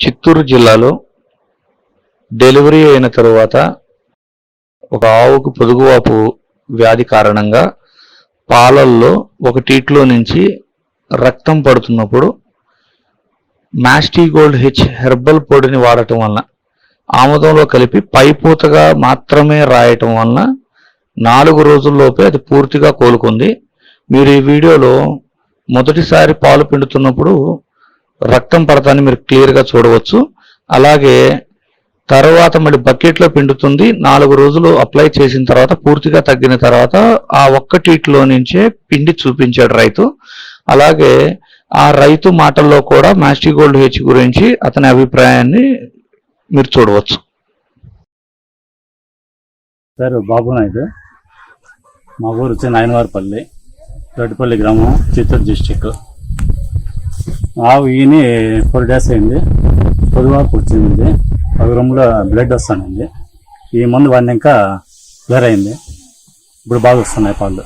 చిత్తూరు జిల్లాలో డెలివరీ అయిన తరువాత ఒక ఆవుకు పొదుగువాపు వ్యాధి కారణంగా పాలల్లో ఒక టీట్లో నుంచి రక్తం పడుతున్నప్పుడు మాస్టీ గోల్డ్ హెచ్ హెర్బల్ పొడిని వాడటం వలన ఆముదంలో కలిపి పైపూతగా మాత్రమే రాయటం వలన నాలుగు రోజుల్లోపే అది పూర్తిగా కోలుకుంది. మీరు ఈ వీడియోలో మొదటిసారి పాలు పిండుతున్నప్పుడు రక్తం పడతాన్ని మీరు క్లియర్గా చూడవచ్చు. అలాగే తర్వాత మళ్ళీ బకెట్లో పిండుతుంది. నాలుగు రోజులు అప్లై చేసిన తర్వాత పూర్తిగా తగ్గిన తర్వాత ఆ ఒక్క టీట్లో నుంచే పిండి చూపించాడు రైతు. అలాగే ఆ రైతు మాటల్లో కూడా మాస్టీ గోల్డ్ హెచ్ గురించి అతని అభిప్రాయాన్ని మీరు చూడవచ్చు. సార్ బాబు నాయుడు. మా ఊరు వచ్చి నాయనవారిపల్లి రెడ్డిపల్లి గ్రామం చిత్తూరు డిస్టిక్ ఆవు ఈని ఫోర్ డేస్ అయింది. పొదువాకు వచ్చింది. పది రూమ్లో బ్లడ్ వస్తానండి ఈ మందు వాడినాక క్లియర్ అయింది. ఇప్పుడు బాగా వస్తున్నాయి పాలు.